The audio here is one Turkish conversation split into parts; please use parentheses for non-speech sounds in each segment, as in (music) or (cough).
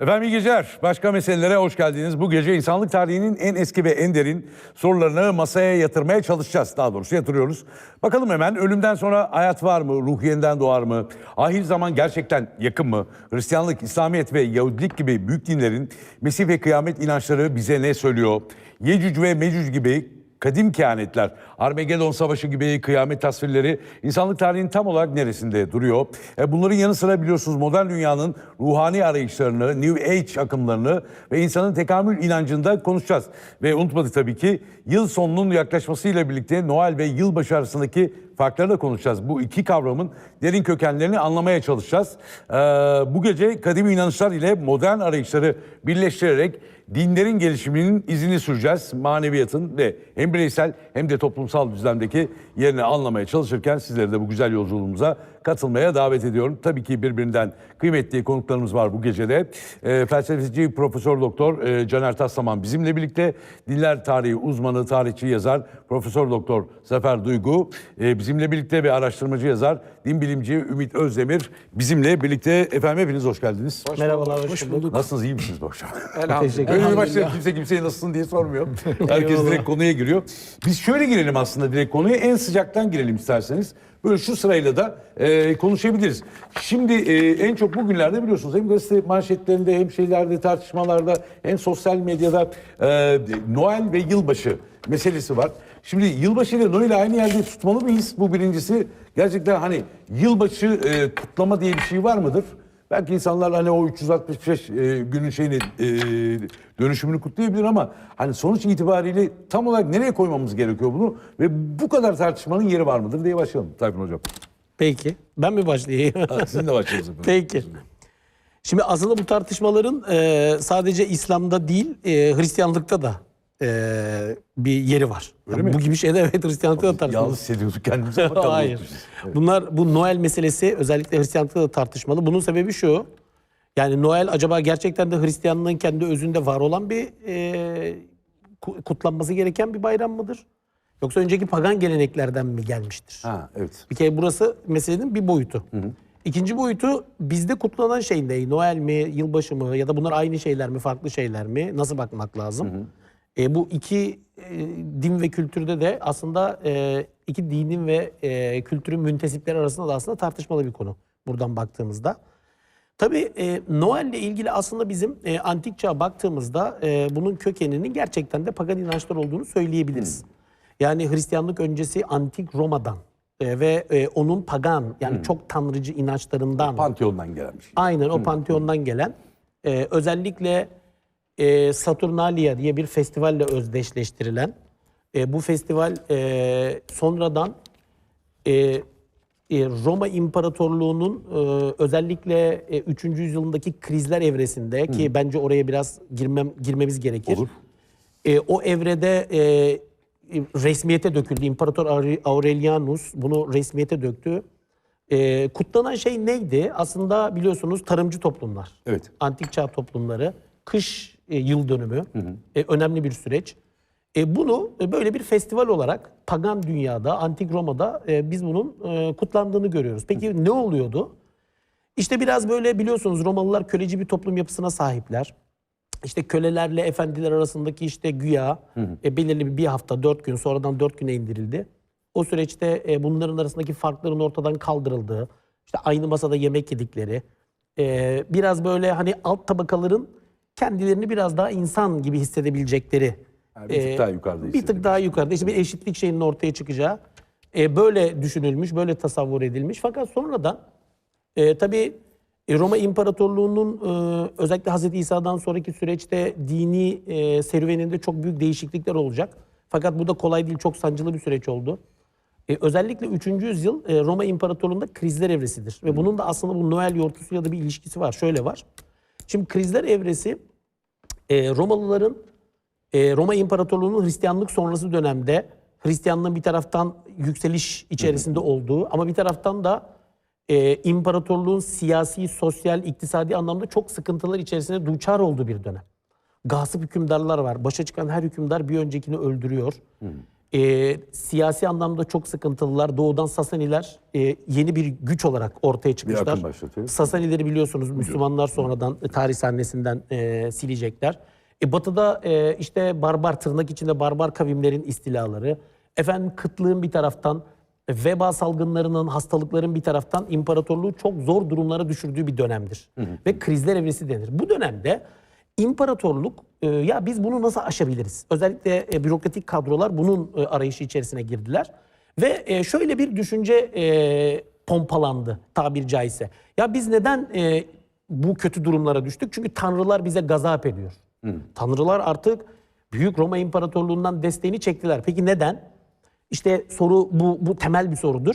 Efendim iyi geceler. Başka meselelere hoş geldiniz. Bu gece insanlık tarihinin en eski ve en derin sorularını masaya yatırmaya çalışacağız. Daha doğrusu yatırıyoruz. Bakalım hemen ölümden sonra hayat var mı? Ruh yeniden doğar mı? Ahir zaman gerçekten yakın mı? Hristiyanlık, İslamiyet ve Yahudilik gibi büyük dinlerin Mesih ve kıyamet inançları bize ne söylüyor? Yecüc ve Mecüc gibi kadim kehanetler, Armageddon Savaşı gibi kıyamet tasvirleri insanlık tarihinin tam olarak neresinde duruyor? E bunların yanı sıra biliyorsunuz modern dünyanın ruhani arayışlarını, New Age akımlarını ve insanın tekamül inancında konuşacağız. Ve unutmadık tabii ki yıl sonunun yaklaşmasıyla birlikte Noel ve yılbaşı arasındaki farkları da konuşacağız. Bu iki kavramın derin kökenlerini anlamaya çalışacağız. Ee, bu gece kadim inanışlar ile modern arayışları birleştirerek dinlerin gelişiminin izini süreceğiz. Maneviyatın ve hem bireysel hem de toplumsal düzlemdeki yerini anlamaya çalışırken sizleri de bu güzel yolculuğumuza katılmaya davet ediyorum. Tabii ki birbirinden kıymetli konuklarımız var bu gecede. E, felsefeci Profesör Doktor e, Caner Taslaman bizimle birlikte. Dinler tarihi uzmanı, tarihçi yazar Profesör Doktor Zafer Duygu e, bizimle birlikte ve araştırmacı yazar din bilimci Ümit Özdemir bizimle birlikte. Efendim hepiniz hoş geldiniz. Merhabalar, hoş, bulduk. Nasılsınız, iyi misiniz bu akşam? Teşekkür Öyle bir başlayalım. Kimse kimseye nasılsın diye sormuyor. (laughs) Herkes direkt konuya giriyor. Biz şöyle girelim aslında direkt konuya. En sıcaktan girelim isterseniz. Böyle şu sırayla da e, konuşabiliriz. Şimdi e, en çok bugünlerde biliyorsunuz hem gazete manşetlerinde hem şeylerde tartışmalarda hem sosyal medyada e, Noel ve yılbaşı meselesi var. Şimdi yılbaşı ile Noel'i aynı yerde tutmalı mıyız? Bu birincisi. Gerçekten hani yılbaşı e, kutlama diye bir şey var mıdır? Belki insanlar hani o 365 e, günün şeyini e, dönüşümünü kutlayabilir ama hani sonuç itibariyle tam olarak nereye koymamız gerekiyor bunu ve bu kadar tartışmanın yeri var mıdır diye başlayalım Tayfun Hocam. Peki. Ben mi başlayayım? Ha, Sizin de başlayalım. (laughs) Peki. Şimdi aslında bu tartışmaların e, sadece İslam'da değil, e, Hristiyanlıkta da e, bir yeri var. Öyle Yani mi? Bu gibi şeyler evet Hristiyanlıkta da tartışmalı. Yalnız hissediyorduk kendimizi ama (laughs) tabii Hayır. Evet. Bunlar bu Noel meselesi özellikle Hristiyanlıkta da tartışmalı. Bunun sebebi şu. Yani Noel acaba gerçekten de Hristiyanlığın kendi özünde var olan bir e, ku- kutlanması gereken bir bayram mıdır? Yoksa önceki pagan geleneklerden mi gelmiştir? Ha evet. Bir kere burası meselenin bir boyutu. İkinci boyutu bizde kutlanan şey ne? Noel mi, yılbaşı mı ya da bunlar aynı şeyler mi, farklı şeyler mi? Nasıl bakmak lazım? E, bu iki e, din ve kültürde de aslında e, iki dinin ve e, kültürün müntesipleri arasında da aslında tartışmalı bir konu buradan baktığımızda. Tabii e, Noel'le ilgili aslında bizim e, antik çağa baktığımızda e, bunun kökeninin gerçekten de pagan inançlar olduğunu söyleyebiliriz. Yani Hristiyanlık öncesi antik Roma'dan e, ve e, onun pagan yani çok tanrıcı inançlarından Pantheon'dan gelen bir şey. aynen o panteondan gelen e, özellikle e, Saturnalia diye bir festivalle özdeşleştirilen e, bu festival e, sonradan e, e, Roma İmparatorluğu'nun e, özellikle e, 3. yüzyılındaki krizler evresinde ki bence oraya biraz girmem girmemiz gerekir. Olur. E, o evrede e, resmiyete döküldü. İmparator Aure- Aurelianus bunu resmiyete döktü. E, kutlanan şey neydi? Aslında biliyorsunuz tarımcı toplumlar. Evet. Antik çağ toplumları. Kış e, yıl dönümü. E, önemli bir süreç. E, bunu e, böyle bir festival olarak pagan dünyada, antik Roma'da e, biz bunun e, kutlandığını görüyoruz. Peki ne oluyordu? İşte biraz böyle biliyorsunuz Romalılar köleci bir toplum yapısına sahipler. İşte kölelerle efendiler arasındaki işte güya e, belirli bir, bir hafta dört gün sonradan dört güne indirildi. O süreçte e, bunların arasındaki farkların ortadan kaldırıldığı, işte aynı masada yemek yedikleri, e, biraz böyle hani alt tabakaların kendilerini biraz daha insan gibi hissedebilecekleri. Yani bir tık e, daha yukarıda Bir tık daha yukarıda işte bir eşitlik şeyinin ortaya çıkacağı e, böyle düşünülmüş, böyle tasavvur edilmiş. Fakat sonradan e, tabii e, Roma İmparatorluğu'nun e, özellikle Hz. İsa'dan sonraki süreçte dini e, serüveninde çok büyük değişiklikler olacak. Fakat bu da kolay değil, çok sancılı bir süreç oldu. E, özellikle 3. yüzyıl e, Roma İmparatorluğu'nda krizler evresidir. Ve bunun da aslında bu Noel yortusuyla da bir ilişkisi var. Şöyle var. Şimdi krizler evresi e, Romalıların e, Roma İmparatorluğu'nun Hristiyanlık sonrası dönemde Hristiyanlığın bir taraftan yükseliş içerisinde olduğu ama bir taraftan da e, imparatorluğun siyasi, sosyal, iktisadi anlamda çok sıkıntılar içerisinde duçar olduğu bir dönem. Gasip hükümdarlar var. Başa çıkan her hükümdar bir öncekini öldürüyor. E, siyasi anlamda çok sıkıntılılar. Doğudan Sasaniler e, yeni bir güç olarak ortaya çıkmışlar. akım başlatıyor. Sasanileri biliyorsunuz Müslümanlar sonradan e, tarih sahnesinden e, silecekler. E, batı'da e, işte barbar tırnak içinde barbar kavimlerin istilaları. Efendim kıtlığın bir taraftan, veba salgınlarının, hastalıkların bir taraftan imparatorluğu çok zor durumlara düşürdüğü bir dönemdir. Ve krizler evresi denir. Bu dönemde imparatorluk e, ya biz bunu nasıl aşabiliriz? Özellikle e, bürokratik kadrolar bunun e, arayışı içerisine girdiler. Ve şöyle bir düşünce pompalandı tabir caizse. Ya biz neden bu kötü durumlara düştük? Çünkü tanrılar bize gazap ediyor. Tanrılar artık Büyük Roma İmparatorluğundan desteğini çektiler. Peki neden? İşte soru bu, bu temel bir sorudur.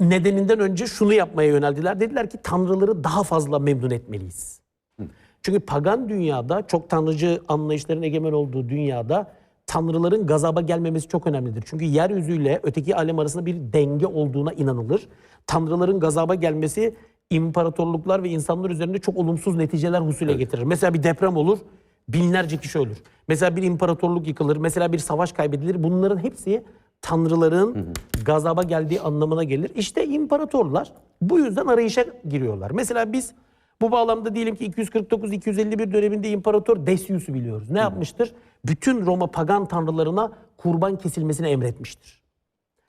Nedeninden önce şunu yapmaya yöneldiler. Dediler ki tanrıları daha fazla memnun etmeliyiz. Çünkü pagan dünyada çok tanrıcı anlayışların egemen olduğu dünyada tanrıların gazaba gelmemesi çok önemlidir. Çünkü yeryüzüyle öteki alem arasında bir denge olduğuna inanılır. Tanrıların gazaba gelmesi imparatorluklar ve insanlar üzerinde çok olumsuz neticeler husule getirir. Mesela bir deprem olur, binlerce kişi ölür. Mesela bir imparatorluk yıkılır, mesela bir savaş kaybedilir. Bunların hepsi tanrıların gazaba geldiği anlamına gelir. İşte imparatorlar bu yüzden arayışa giriyorlar. Mesela biz bu bağlamda diyelim ki 249-251 döneminde İmparator Decius'u biliyoruz. Ne yapmıştır? Bütün Roma pagan tanrılarına kurban kesilmesini emretmiştir.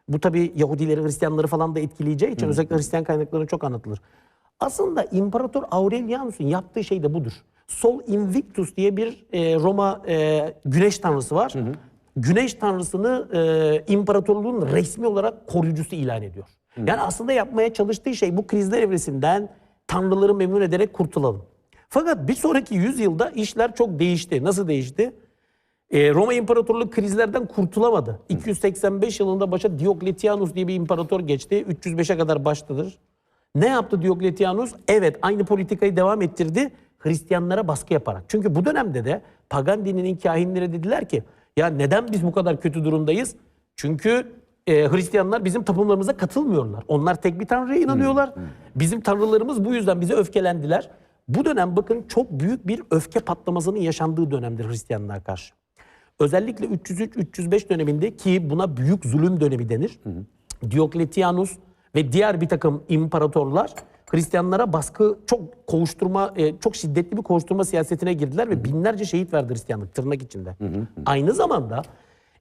Bu tabi Yahudileri, Hristiyanları falan da etkileyeceği için özellikle Hristiyan kaynaklarında çok anlatılır. Aslında İmparator Aurelianus'un yaptığı şey de budur. Sol Invictus diye bir e, Roma e, güneş tanrısı var. Güneş tanrısını e, imparatorluğun resmi olarak koruyucusu ilan ediyor. Yani aslında yapmaya çalıştığı şey bu krizler evresinden tanrıları memnun ederek kurtulalım. Fakat bir sonraki yüzyılda işler çok değişti. Nasıl değişti? Ee, Roma İmparatorluğu krizlerden kurtulamadı. 285 yılında başa Diokletianus diye bir imparator geçti. 305'e kadar baştadır. Ne yaptı Diokletianus? Evet aynı politikayı devam ettirdi. Hristiyanlara baskı yaparak. Çünkü bu dönemde de pagan dininin kahinleri dediler ki ya neden biz bu kadar kötü durumdayız? Çünkü e, Hristiyanlar bizim tapınmalarımıza katılmıyorlar. Onlar tek bir tanrıya inanıyorlar. Bizim tanrılarımız bu yüzden bize öfkelendiler. Bu dönem bakın çok büyük bir öfke patlamasının yaşandığı dönemdir Hristiyanlığa karşı. Özellikle 303-305 döneminde ki buna büyük zulüm dönemi denir. Diokletianus ve diğer bir takım imparatorlar Hristiyanlara baskı çok kovuşturma, e, çok şiddetli bir kovuşturma siyasetine girdiler ve binlerce şehit verdi Hristiyanlık tırnak içinde. Aynı zamanda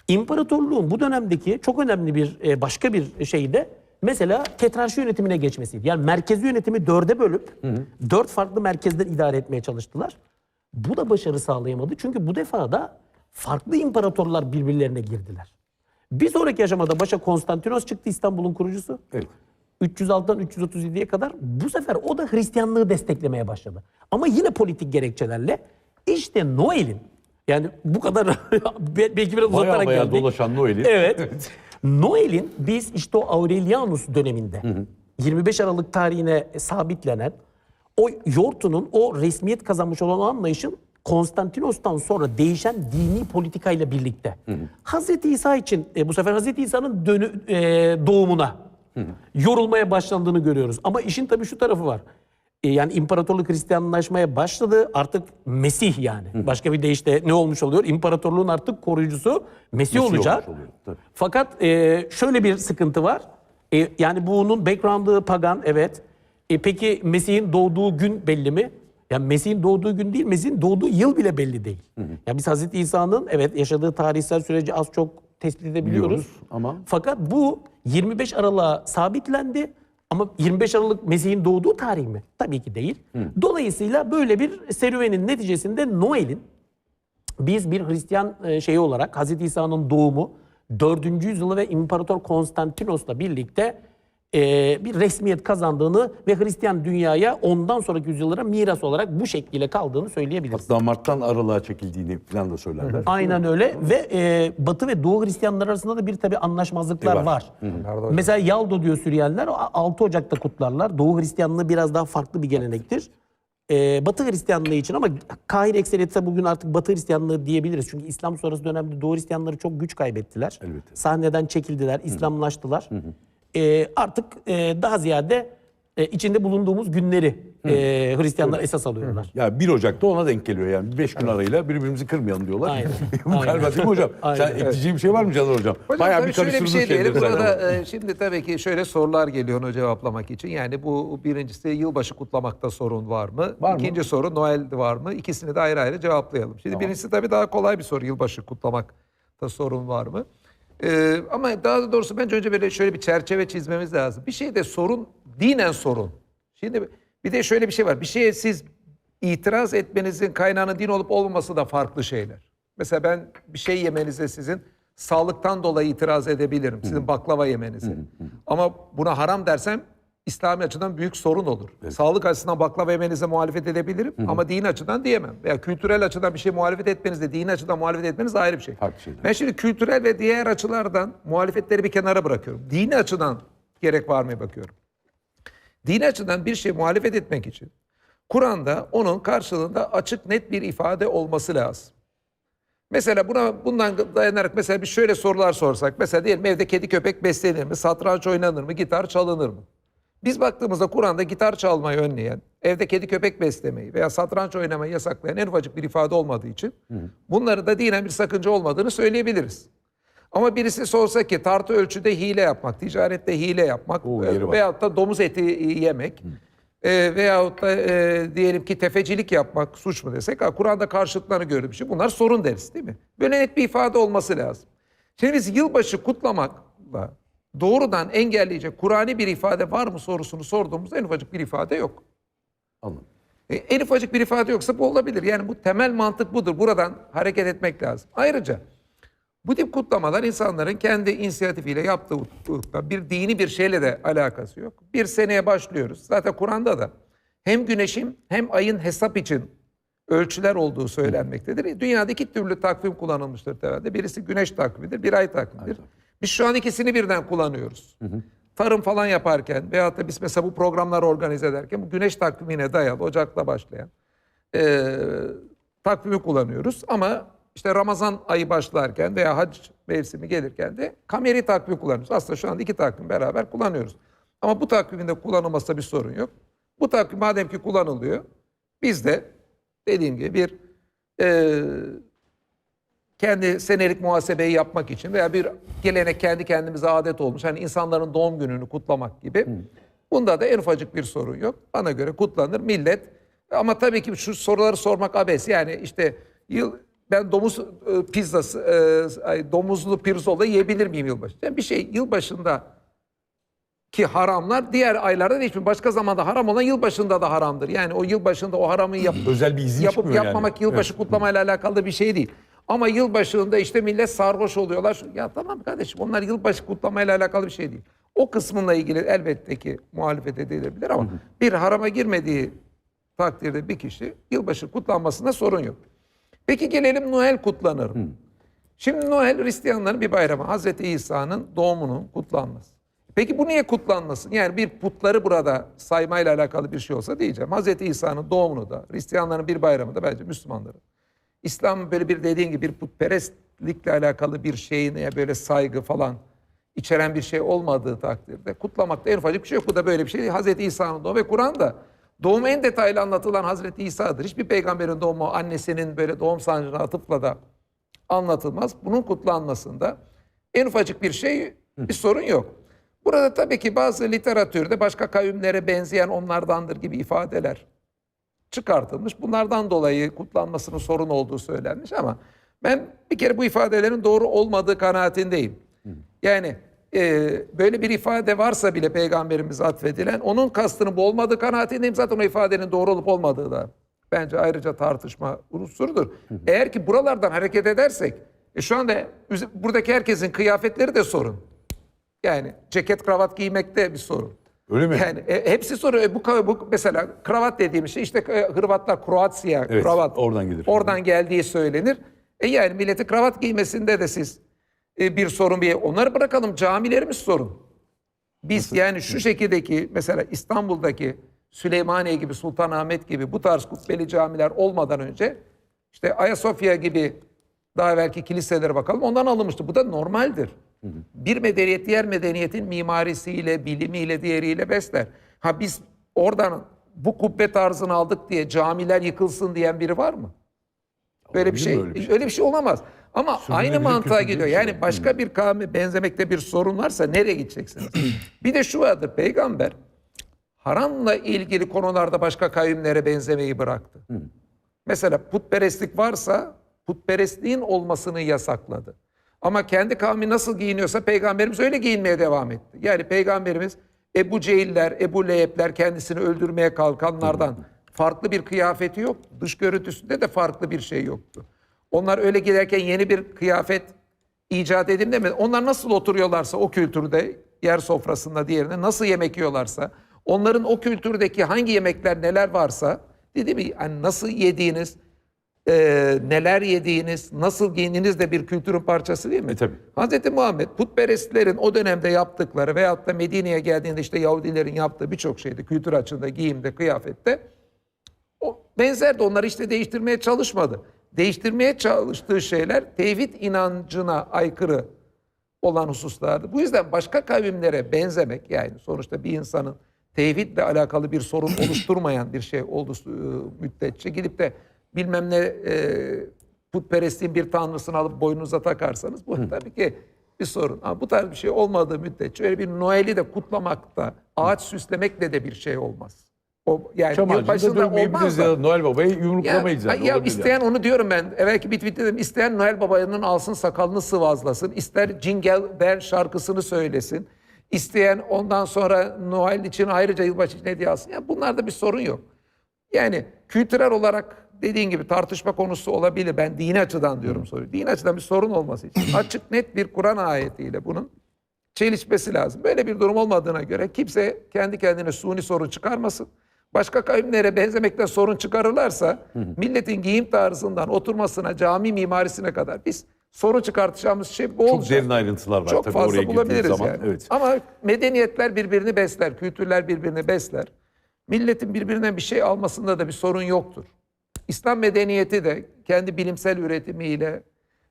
imparatorluğun bu dönemdeki çok önemli bir e, başka bir şey de mesela tetrarşi yönetimine geçmesiydi. Yani merkezi yönetimi dörde bölüp dört farklı merkezden idare etmeye çalıştılar. Bu da başarı sağlayamadı. Çünkü bu defa da farklı imparatorlar birbirlerine girdiler. Bir sonraki aşamada başa Konstantinos çıktı İstanbul'un kurucusu. Evet. 306'dan 337'ye kadar bu sefer o da Hristiyanlığı desteklemeye başladı. Ama yine politik gerekçelerle işte Noel'in yani bu kadar (laughs) be- belki biraz Baya uzatarak baya geldik. dolaşan Noel'i. Evet. Noel'in biz işte o Aurelianus döneminde 25 Aralık tarihine sabitlenen o yortunun o resmiyet kazanmış olan anlayışın Konstantinos'tan sonra değişen dini politikayla birlikte Hazreti İsa için e, bu sefer Hazreti İsa'nın dönü, e, doğumuna yorulmaya başlandığını görüyoruz. Ama işin tabii şu tarafı var. E, yani imparatorluk Hristiyanlaşmaya başladı. Artık Mesih yani. Başka bir deyişle ne olmuş oluyor? İmparatorluğun artık koruyucusu Mesih, Mesih olacak. olmuş oluyor, tabii. Fakat e, şöyle bir sıkıntı var. E, yani bunun background'ı pagan evet. E, peki Mesih'in doğduğu gün belli mi? Yani Mesih'in doğduğu gün değil, Mesih'in doğduğu yıl bile belli değil. Ya biz Hazreti İsa'nın evet yaşadığı tarihsel süreci az çok tespit edebiliyoruz. Biliyoruz ama- Fakat bu 25 Aralık'a sabitlendi. Ama 25 Aralık Mesih'in doğduğu tarih mi? Tabii ki değil. Dolayısıyla böyle bir serüvenin neticesinde Noel'in biz bir Hristiyan e, şeyi olarak Hazreti İsa'nın doğumu 4. yüzyılı ve İmparator Konstantinos'la birlikte e, bir resmiyet kazandığını ve Hristiyan dünyaya ondan sonraki yüzyıllara miras olarak bu şekliyle kaldığını söyleyebiliriz. Damarttan aralığa çekildiğini falan da söylerler. Aynen öyle ve e, Batı ve Doğu Hristiyanlar arasında da bir tabi anlaşmazlıklar E, var. var. Mesela Yaldo diyor Süryaniler o 6 Ocak'ta kutlarlar. Doğu Hristiyanlığı biraz daha farklı bir gelenektir. E, Batı Hristiyanlığı için ama Kahire ekseriyeti bugün artık Batı Hristiyanlığı diyebiliriz. Çünkü İslam sonrası dönemde Doğu Hristiyanları çok güç kaybettiler. Elbette. Sahneden çekildiler, İslamlaştılar. E, artık e, daha ziyade e, içinde bulunduğumuz günleri e, Hristiyanlar esas alıyorlar. Ya 1 Ocak'ta ona denk geliyor yani. 5 gün arayla birbirimizi kırmayalım diyorlar. Aynen. (laughs) Bu Aynen. galiba değil mi hocam? Aynen. Sen ekleyeceğin bir şey var mı Caner Hocam? Hocam Bayağı tabii bir şöyle bir şey diyelim. şeyleri. Burada e, şimdi tabii ki şöyle sorular geliyor onu cevaplamak için. Yani bu birincisi yılbaşı kutlamakta sorun var mı? Var mı? İkinci soru Noel var mı? İkisini de ayrı ayrı cevaplayalım. Şimdi birincisi tabii daha kolay bir soru. Yılbaşı kutlamakta sorun var mı? Ee, ama daha doğrusu bence önce böyle şöyle bir çerçeve çizmemiz lazım. Bir şeyde sorun, dinen sorun. Şimdi bir de şöyle bir şey var. Bir şeye siz itiraz etmenizin kaynağının din olup olmaması da farklı şeyler. Mesela ben bir şey yemenize sizin sağlıktan dolayı itiraz edebilirim. Sizin baklava yemenize. Ama buna haram dersem İslami açıdan büyük sorun olur. Sağlık açısından baklava yemenize muhalefet edebilirim ama din açıdan diyemem. Veya kültürel açıdan bir şey muhalefet etmenizle din açıdan muhalefet etmeniz ayrı bir şey. Farklı şeyler. Ben şimdi kültürel ve diğer açılardan muhalefetleri bir kenara bırakıyorum. Dini açıdan gerek var mı bakıyorum. Dini açıdan bir şey muhalefet etmek için Kur'an'da onun karşılığında açık net bir ifade olması lazım. Mesela buna bundan dayanarak mesela bir şöyle sorular sorsak. Mesela diyelim evde kedi köpek beslenir mi? Satranç oynanır mı? Gitar çalınır mı? Biz baktığımızda Kur'an'da gitar çalmayı önleyen, evde kedi köpek beslemeyi veya satranç oynamayı yasaklayan en ufacık bir ifade olmadığı için bunları da dinen bir sakınca olmadığını söyleyebiliriz. Ama birisi sorsa ki tartı ölçüde hile yapmak, ticarette hile yapmak Oo, yeri var. veyahut da domuz eti yemek e, veyahut da e, diyelim ki tefecilik yapmak suç mu desek ha, Kur'an'da karşılıklarını gördüğüm şey bunlar sorun deriz değil mi? Böyle net bir ifade olması lazım. Şimdi biz yılbaşı kutlamakla doğrudan engelleyecek Kur'an'i bir ifade var mı sorusunu sorduğumuzda en ufacık bir ifade yok. Anladım. E, en ufacık bir ifade yoksa bu olabilir. Yani bu temel mantık budur. Buradan hareket etmek lazım. Ayrıca bu tip kutlamalar insanların kendi inisiyatifiyle yaptığı bir dini bir şeyle de alakası yok. Bir seneye başlıyoruz. Zaten Kur'an'da da hem güneşin hem ayın hesap için ölçüler olduğu söylenmektedir. Dünyada iki türlü takvim kullanılmıştır temelde. Birisi güneş takvimidir, bir ay takvimidir. Biz şu an ikisini birden kullanıyoruz. Tarım falan yaparken veyahut da biz mesela bu programları organize ederken bu güneş takvimine dayalı Ocak'ta başlayan e, takvimi kullanıyoruz. Ama işte Ramazan ayı başlarken veya hac mevsimi gelirken de kameri takvimi kullanıyoruz. Aslında şu anda iki takvim beraber kullanıyoruz. Ama bu takvimin de kullanılmasında bir sorun yok. Bu takvim madem ki kullanılıyor, biz de dediğim gibi bir e, kendi senelik muhasebeyi yapmak için veya bir gelenek kendi kendimize adet olmuş. Hani insanların doğum gününü kutlamak gibi. Bunda da en ufacık bir sorun yok. Bana göre kutlanır. Millet ama tabii ki şu soruları sormak abes. Yani işte yıl ben domuz e, pizzası, e, ay, domuzlu pirzola yiyebilir miyim yılbaşı? Yani bir şey yılbaşında ki haramlar diğer aylarda değişmiyor. Başka zamanda haram olan yılbaşında da haramdır. Yani o yılbaşında o haramı yap, Özel bir izin yapıp çıkmıyor yani. yapmamak yılbaşı kutlamayla alakalı bir şey değil. Ama yılbaşında işte millet sarhoş oluyorlar. Ya tamam kardeşim onlar yılbaşı kutlamayla alakalı bir şey değil. O kısmınla ilgili elbette ki muhalefet edilebilir ama bir harama girmediği takdirde bir kişi yılbaşı kutlanmasında sorun yok. Peki gelelim Noel kutlanır mı? Şimdi Noel Hristiyanların bir bayramı. Hazreti İsa'nın doğumunun kutlanması. Peki bu niye kutlanmasın? Yani bir putları burada saymayla alakalı bir şey olsa diyeceğim. Hazreti İsa'nın doğumunu da Hristiyanların bir bayramı da bence Müslümanların. İslam böyle bir dediğin gibi bir putperestlikle alakalı bir şeyine böyle saygı falan içeren bir şey olmadığı takdirde kutlamakta en ufacık bir şey yok. Bu da böyle bir şey. Hazreti İsa'nın doğumu ve Kur'an'da doğumu en detaylı anlatılan Hazreti İsa'dır. Hiçbir peygamberin doğumu annesinin böyle doğum sancına atıfla da anlatılmaz. Bunun kutlanmasında en ufacık bir şey, bir sorun yok. Burada tabii ki bazı literatürde başka kavimlere benzeyen onlardandır gibi ifadeler çıkartılmış. Bunlardan dolayı kutlanmasının sorun olduğu söylenmiş ama ben bir kere bu ifadelerin doğru olmadığı kanaatindeyim. Yani e, böyle bir ifade varsa bile peygamberimize atfedilen onun kastının bu olmadığı kanaatindeyim. Zaten o ifadenin doğru olup olmadığı da bence ayrıca tartışma unsurudur. Eğer ki buralardan hareket edersek e, şu anda buradaki herkesin kıyafetleri de sorun. Yani ceket kravat giymekte bir sorun. Öyle mi? Yani e, hepsi soruyor. E, bu, bu mesela kravat dediğim şey işte e, Hırvatlar Kroatya Evet, kravat. oradan gelir. Oradan geldiği söylenir. E yani milleti kravat giymesinde de siz e, bir sorun bir onları bırakalım camilerimiz sorun. Biz yani şu şekildeki mesela İstanbul'daki Süleymaniye gibi Sultanahmet gibi bu tarz kubbeli camiler olmadan önce işte Ayasofya gibi daha evvelki kiliselere bakalım ondan alınmıştı. Bu da normaldir. Bir medeniyet diğer medeniyetin mimarisiyle, bilimiyle, diğeriyle besler. Ha biz oradan bu kubbe tarzını aldık diye camiler yıkılsın diyen biri var mı? Böyle bir şey, mi öyle öyle bir bir şey, olamaz. Ama aynı Sürdürülebilir mantığa gidiyor. bir şey Yani yok. başka bir kavme benzemekte bir sorun varsa nereye gideceksiniz? (clears throat) bir de şu vardır. Peygamber haramla ilgili konularda başka kavimlere benzemeyi bıraktı. Mesela putperestlik varsa putperestliğin olmasını yasakladı. Ama kendi kavmi nasıl giyiniyorsa peygamberimiz öyle giyinmeye devam etti. Yani peygamberimiz Ebu Cehiller, Ebu Leheb'ler kendisini öldürmeye kalkanlardan farklı bir kıyafeti yok. Dış görüntüsünde de farklı bir şey yoktu. Onlar öyle giderken yeni bir kıyafet icat edin demedi. Onlar nasıl oturuyorlarsa o kültürde yer sofrasında diğerine nasıl yemek yiyorlarsa onların o kültürdeki hangi yemekler neler varsa dedi mi yani nasıl yediğiniz e, neler yediğiniz nasıl giyindiğiniz de bir kültürün parçası değil mi? E, tabii. Hz. Muhammed putperestlerin o dönemde yaptıkları veyahut da Medine'ye geldiğinde işte Yahudilerin yaptığı birçok şeyde kültür açığında giyimde kıyafette o benzer de onları işte değiştirmeye çalışmadı. Değiştirmeye çalıştığı şeyler tevhid inancına aykırı olan hususlardı. Bu yüzden başka kavimlere benzemek yani sonuçta bir insanın tevhidle alakalı bir sorun (clears throat) oluşturmayan bir şey olduğu e, müddetçe gidip de bilmem ne e, putperestliğin bir tanrısını alıp boynunuza takarsanız bu tabii ki bir sorun. Ama bu tarz bir şey olmadığı müddetçe öyle bir Noel'i de kutlamakta, ağaç süslemekle de bir şey olmaz. O yani Çam yılbaşında olmaz da. ya Noel Baba'yı yumruklamayız Ya, yani. ya isteyen yani. onu diyorum ben. Evvelki bir tweette dedim. İsteyen Noel Baba'nın alsın sakalını sıvazlasın. İster Jingle Bell şarkısını söylesin. İsteyen ondan sonra Noel için ayrıca yılbaşı için hediye alsın. Ya bunlarda bir sorun yok. Yani kültürel olarak dediğin gibi tartışma konusu olabilir. Ben dini açıdan diyorum soruyu. Dini açıdan bir sorun olması için. Açık net bir Kur'an ayetiyle bunun çelişmesi lazım. Böyle bir durum olmadığına göre kimse kendi kendine suni sorun çıkarmasın. Başka kavimlere benzemekten sorun çıkarırlarsa milletin giyim tarzından oturmasına, cami mimarisine kadar biz sorun çıkartacağımız şey bu Çok olacak. derin ayrıntılar var Çok tabii oraya fazla girdiğin bulabiliriz zaman. yani. Evet. Ama medeniyetler birbirini besler, kültürler birbirini besler. Milletin birbirinden bir şey almasında da bir sorun yoktur. İslam medeniyeti de kendi bilimsel üretimiyle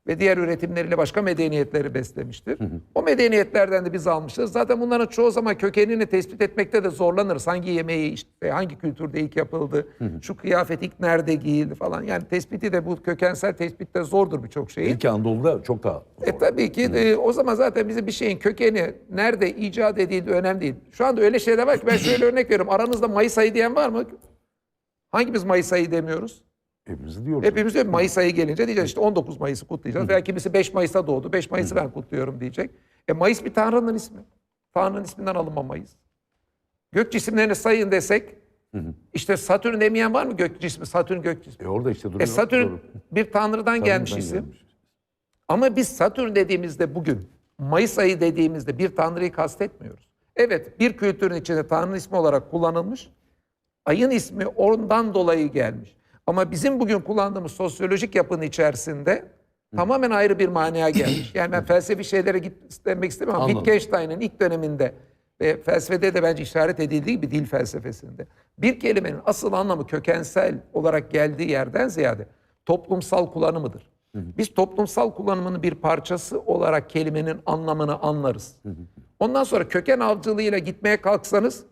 ve diğer üretimleriyle başka medeniyetleri beslemiştir. O medeniyetlerden de biz almışız. Zaten bunların çoğu zaman kökenini tespit etmekte de zorlanırız. Hangi yemeği işte hangi kültürde ilk yapıldı, şu kıyafet ilk nerede giyildi falan. Yani tespiti de bu kökensel tespit de zordur birçok şeyin. İlk Anadolu'da çok daha E tabii ki e, o zaman zaten bize bir şeyin kökeni nerede icat edildi önemli değil. Şu anda öyle şeyler var ki ben şöyle örnek veriyorum. Aranızda Mayıs ayı diyen var mı? Hangimiz Mayıs ayı demiyoruz? Hepimiz diyoruz. Hepimiz diyor Mayıs ayı gelince diyeceğiz işte 19 Mayıs'ı kutlayacağız. Veya kimisi 5 Mayıs'ta doğdu. 5 Mayıs'ı ben kutluyorum diyecek. E Mayıs bir tanrının ismi. Tanrı'nın isminden alınma Mayıs. Gök cisimlerini sayın desek işte Satürn demeyen var mı gök cismi? Satürn gök cismi. E orada işte duruyor. E Satürn Doğru. bir tanrıdan gelmiş isim. gelmiş. Ama biz Satürn dediğimizde bugün, Mayıs ayı dediğimizde bir tanrıyı kastetmiyoruz. Evet bir kültürün içinde tanrı ismi olarak kullanılmış. Ayın ismi ondan dolayı gelmiş. Ama bizim bugün kullandığımız sosyolojik yapının içerisinde tamamen ayrı bir manaya gelmiş. (clears throat) Yani ben felsefi şeylere gitmek istemiyorum ama Anladım. Wittgenstein'in ilk döneminde ve felsefede de bence işaret edildiği gibi dil felsefesinde bir kelimenin asıl anlamı kökensel olarak geldiği yerden ziyade toplumsal kullanımıdır. Biz toplumsal kullanımının bir parçası olarak kelimenin anlamını anlarız. Ondan sonra köken avcılığıyla gitmeye kalksanız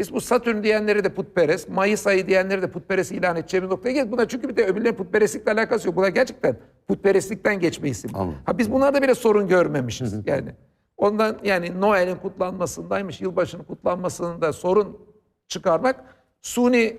biz bu Satürn diyenleri de putperest, Mayıs ayı diyenleri de putperest ilan edeceğimiz noktaya geldik. Buna çünkü bir de öbürlerin putperestlikle alakası yok. Bunlar gerçekten putperestlikten geçme isim. Anladım. Ha biz bunlarda bile sorun görmemişiz yani. Ondan yani Noel'in kutlanmasındaymış, yılbaşının kutlanmasında sorun çıkarmak suni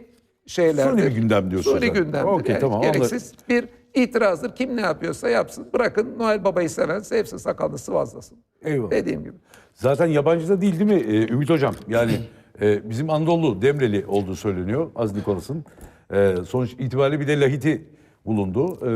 şeylerdir. Suni bir gündem diyorsun Suni sen. gündemdir. Okey, Yani tamam, Gereksiz bir itirazdır. Kim ne yapıyorsa yapsın. Bırakın Noel Baba'yı seven sevsin sakalını sıvazlasın. Eyvallah. Dediğim gibi. Zaten yabancı da değil değil mi e, Ümit Hocam? Yani (clears throat) e, bizim Anadolu Demreli olduğu söyleniyor Az Nikolas'ın. E, sonuç itibariyle bir de Lahiti bulundu. E,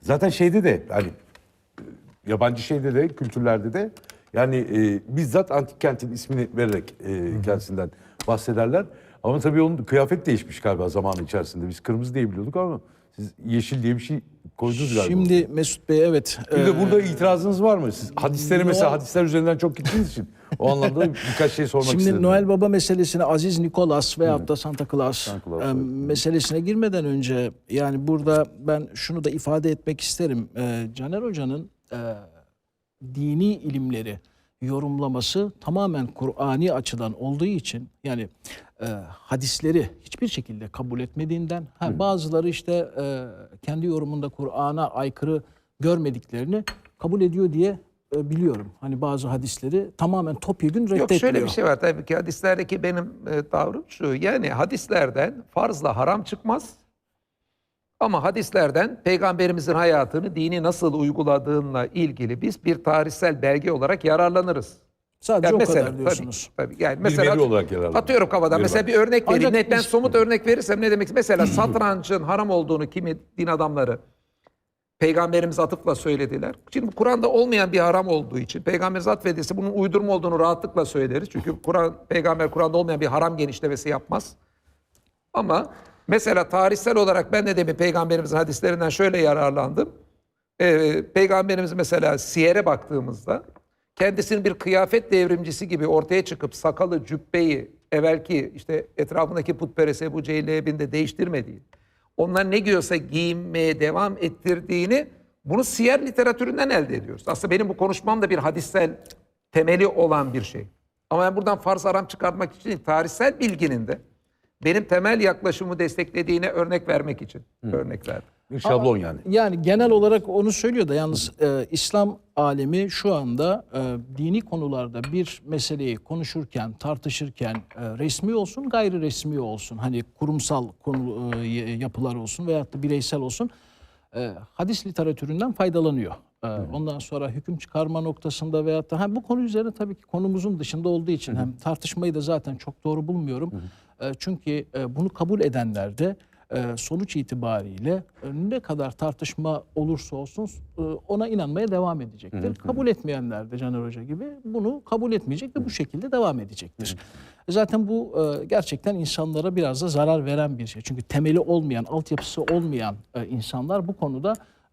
zaten şeyde de yani e, yabancı şeyde de kültürlerde de yani e, bizzat antik kentin ismini vererek e, kendisinden bahsederler. Ama tabii onun kıyafet değişmiş galiba zaman içerisinde. Biz kırmızı diye biliyorduk ama siz yeşil diye bir şey koydunuz galiba. Şimdi Mesut Bey evet. Bir de e, burada itirazınız var mı? Siz hadisleri mesela Noel- hadisler üzerinden çok gittiğiniz için o anlamda (laughs) birkaç şey sormak Şimdi istedim. Noel Baba meselesine Aziz Nikolas veyahut da Santa Claus, Santa Claus, e, evet. meselesine girmeden önce yani burada ben şunu da ifade etmek isterim. E, Caner Hoca'nın e, dini ilimleri yorumlaması tamamen Kur'ani açıdan olduğu için yani e, hadisleri hiçbir şekilde kabul etmediğinden ha, bazıları işte e, kendi yorumunda Kur'an'a aykırı görmediklerini kabul ediyor diye e, biliyorum. Hani bazı hadisleri tamamen topyekun reddetmiyor. Yok şöyle bir şey var tabii ki hadislerdeki benim e, tavrım şu. Yani hadislerden farzla haram çıkmaz. Ama hadislerden peygamberimizin hayatını dini nasıl uyguladığıyla ilgili biz bir tarihsel belge olarak yararlanırız. Sadece Yani o mesela, kadar diyorsunuz. Tabii, tabii. Yani mesela veri olarak yararlanır. Atıyorum kafadan. Veri mesela var. bir örnek vereyim. Ancak Ne, ben biz- somut örnek verirsem ne demek? Mesela satrancın haram olduğunu kimi din adamları peygamberimiz atıfla söylediler. Şimdi Kur'an'da olmayan bir haram olduğu için peygamberimiz atfedilse bunun uydurma olduğunu rahatlıkla söyleriz. Çünkü Kur'an peygamber Kur'an'da olmayan bir haram genişlemesi yapmaz. Ama mesela tarihsel olarak ben de demin peygamberimizin hadislerinden şöyle yararlandım. Ee, peygamberimiz mesela siyere baktığımızda kendisinin bir kıyafet devrimcisi gibi ortaya çıkıp sakalı, cübbeyi evvelki işte etrafındaki putperest Ebu Cehil Leheb'in de değiştirmediği, onlar ne giyiyorsa giyinmeye devam ettirdiğini bunu siyer literatüründen elde ediyoruz. Aslında benim bu konuşmam da bir hadissel temeli olan bir şey. Ama ben buradan farz haram çıkartmak için tarihsel bilginin de benim temel yaklaşımı desteklediğine örnek vermek için örnek verdim. Bir şablon yani. Yani genel olarak onu söylüyor da yalnız e, İslam alemi şu anda e, dini konularda bir meseleyi konuşurken, tartışırken e, resmi olsun, gayri resmi olsun, hani kurumsal konu e, yapılar olsun veyahut da bireysel olsun e, hadis literatüründen faydalanıyor. E, ondan sonra hüküm çıkarma noktasında veyahut da ha, bu konu üzerine tabii ki konumuzun dışında olduğu için hem tartışmayı da zaten çok doğru bulmuyorum. E, çünkü e, bunu kabul edenler de sonuç itibariyle ne kadar tartışma olursa olsun e, ona inanmaya devam edecektir. Kabul etmeyenler de Caner Hoca gibi bunu kabul etmeyecek ve bu şekilde devam edecektir. Zaten bu e, gerçekten insanlara biraz da zarar veren bir şey. Çünkü temeli olmayan, altyapısı olmayan e, insanlar bu konuda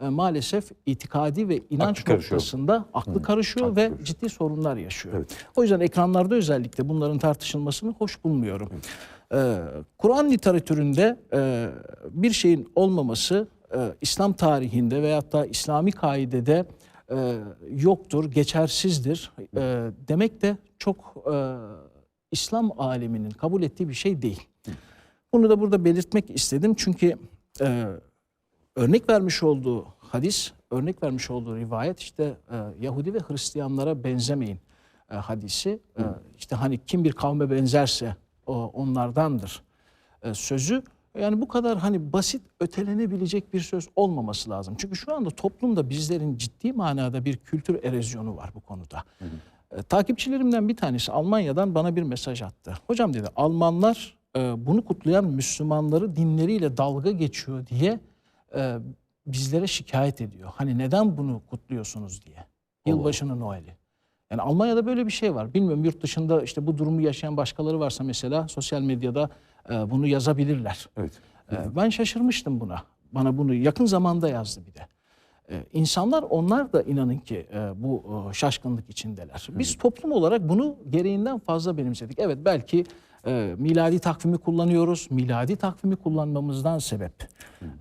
maalesef itikadi ve inanç Aklı karışıyor. noktasında aklı karışıyor ve ciddi sorunlar yaşıyor. O yüzden ekranlarda özellikle bunların tartışılmasını hoş bulmuyorum. Ee, Kur'an literatüründe e, bir şeyin olmaması e, İslam tarihinde veyahut da İslami kaidede e, yoktur, geçersizdir e, demek de çok e, İslam aleminin kabul ettiği bir şey değil. Bunu da burada belirtmek istedim çünkü e, örnek vermiş olduğu hadis, örnek vermiş olduğu rivayet işte e, Yahudi ve Hristiyanlara benzemeyin e, hadisi. E, işte hani kim bir kavme benzerse onlardandır e, sözü. Yani bu kadar hani basit ötelenebilecek bir söz olmaması lazım. Çünkü şu anda toplumda bizlerin ciddi manada bir kültür erozyonu var bu konuda. E, takipçilerimden bir tanesi Almanya'dan bana bir mesaj attı. Hocam dedi Almanlar e, bunu kutlayan Müslümanları dinleriyle dalga geçiyor diye e, bizlere şikayet ediyor. Hani neden bunu kutluyorsunuz diye. Yılbaşını Noel'i. Yani Almanya'da böyle bir şey var. Bilmiyorum yurt dışında işte bu durumu yaşayan başkaları varsa mesela sosyal medyada e, bunu yazabilirler. Evet. E, ben şaşırmıştım buna. Bana bunu yakın zamanda yazdı bir de. E, insanlar onlar da inanın ki e, bu e, şaşkınlık içindeler. Biz toplum olarak bunu gereğinden fazla benimsedik. Evet belki e, miladi takvimi kullanıyoruz. Miladi takvimi kullanmamızdan sebep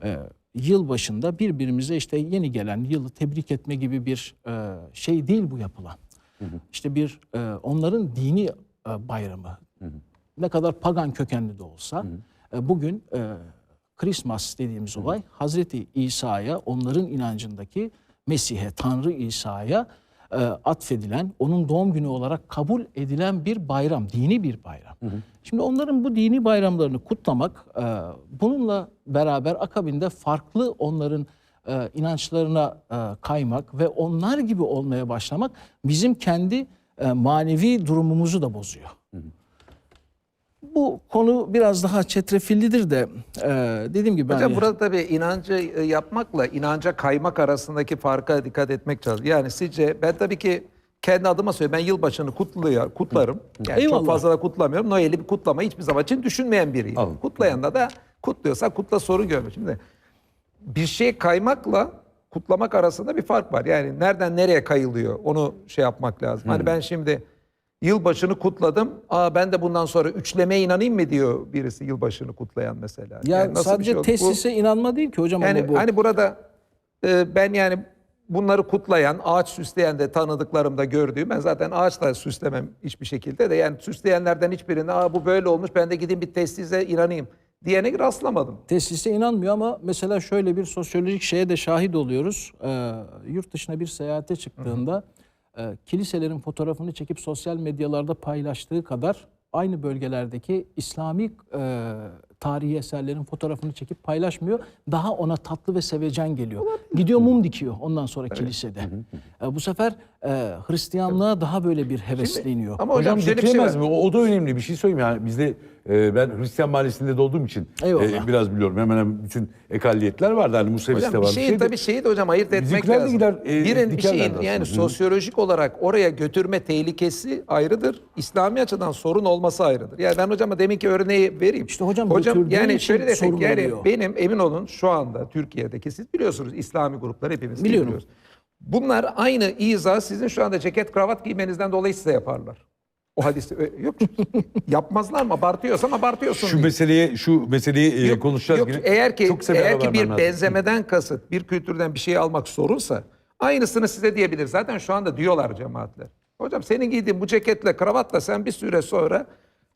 e, yıl başında birbirimize işte yeni gelen yılı tebrik etme gibi bir e, şey değil bu yapılan. İşte bir e, onların dini e, bayramı. Ne kadar pagan kökenli de olsa e, bugün e, Christmas dediğimiz olay Hazreti İsa'ya onların inancındaki Mesih'e, Tanrı İsa'ya e, atfedilen, onun doğum günü olarak kabul edilen bir bayram, dini bir bayram. Şimdi onların bu dini bayramlarını kutlamak, e, bununla beraber akabinde farklı onların e, inançlarına e, kaymak ve onlar gibi olmaya başlamak bizim kendi e, manevi durumumuzu da bozuyor. Bu konu biraz daha çetrefillidir de e, dediğim gibi Hocam hani- burada tabii inancı e, yapmakla inanca kaymak arasındaki farka dikkat etmek lazım. Yani sizce ben tabii ki kendi adıma söylüyorum. Ben yılbaşını kutluyor, kutlarım. Yani Eyvallah. çok fazla da kutlamıyorum. Noel'i bir kutlama hiçbir zaman için düşünmeyen biriyim. Kutlayan da da kutluyorsa kutla sorun görmüyor. Şimdi bir şey kaymakla kutlamak arasında bir fark var. Yani nereden nereye kayılıyor onu şey yapmak lazım. Hani ben şimdi yılbaşını kutladım. Aa ben de bundan sonra üçlemeye inanayım mı diyor birisi yılbaşını kutlayan mesela. ya Yani nasıl sadece şey oldu? Bu- tesise inanma değil ki hocam yani bu. hani burada e, ben yani bunları kutlayan, ağaç süsleyen de tanıdıklarımda gördüğüm, ben zaten ağaç da süslemem hiçbir şekilde de yani süsleyenlerden hiçbirine Aa, bu böyle olmuş ben de gideyim bir testize inanayım diyene rastlamadım. Tesise inanmıyor ama mesela şöyle bir sosyolojik şeye de şahit oluyoruz. Ee, yurt dışına bir seyahate çıktığında e, kiliselerin fotoğrafını çekip sosyal medyalarda paylaştığı kadar aynı bölgelerdeki İslami e, tarihi eserlerin fotoğrafını çekip paylaşmıyor. Daha ona tatlı ve sevecen geliyor. Gidiyor mum dikiyor ondan sonra kilisede. E, bu sefer e, Hristiyanlığa daha böyle bir hevesleniyor. Ama Hocam, hocam, bir şey dikilemez mi? O, o da önemli bir şey söyleyeyim. Yani bizde e, ben Hristiyan mahallesinde de olduğum için e, biraz biliyorum. Hemen hemen bütün ekalliyetler vardı. Hani Musevisi de var. bir şey de- tabii şeyi de hocam ayırt etmek lazım. gider, e, Birin bir şeyin aslında. yani Hı. sosyolojik olarak oraya götürme tehlikesi ayrıdır. İslami açıdan sorun olması ayrıdır. Yani ben hocama deminki örneği vereyim. İşte hocam hocam yani şöyle desek yani oluyor. benim emin olun şu anda Türkiye'deki siz biliyorsunuz İslami gruplar hepimiz biliyoruz. Bunlar aynı izah sizin şu anda ceket kravat giymenizden dolayı size yaparlar. O hadisi ö- yok yapmazlar mı? Abartıyorsam abartıyorsun Şu diye. meseleye şu meseleyi e, Yok, konuşacağız yok, yine. Eğer ki Çok eğer ki bir lazım. benzemeden kasıt, bir kültürden bir şey almak sorunsa aynısını size diyebilir. Zaten şu anda diyorlar cemaatler. Hocam senin giydiğin bu ceketle, kravatla sen bir süre sonra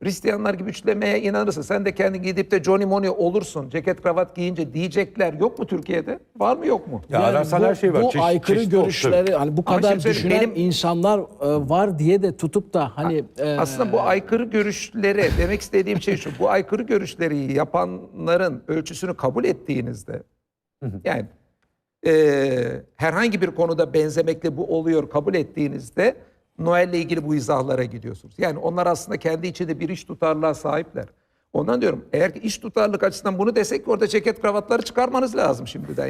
Hristiyanlar gibi üçlemeye inanırsın. Sen de kendin gidip de Johnny Money olursun. Ceket kravat giyince diyecekler yok mu Türkiye'de? Var mı yok mu? Ya ararsan bu, her şey var. Bu Çeşit- aykırı olsun. görüşleri hani bu Ama kadar düşünen benim- insanlar e, var diye de tutup da hani e, Aslında bu aykırı görüşlere demek istediğim şey şu. Bu aykırı görüşleri yapanların ölçüsünü kabul ettiğinizde yani eee, herhangi bir konuda benzemekle bu oluyor kabul ettiğinizde Noel'le ilgili bu izahlara gidiyorsunuz. Yani onlar aslında kendi içinde bir iş tutarlığa sahipler. Ondan diyorum eğer ki iş tutarlık açısından bunu desek orada ceket kravatları çıkarmanız lazım şimdiden. Yani.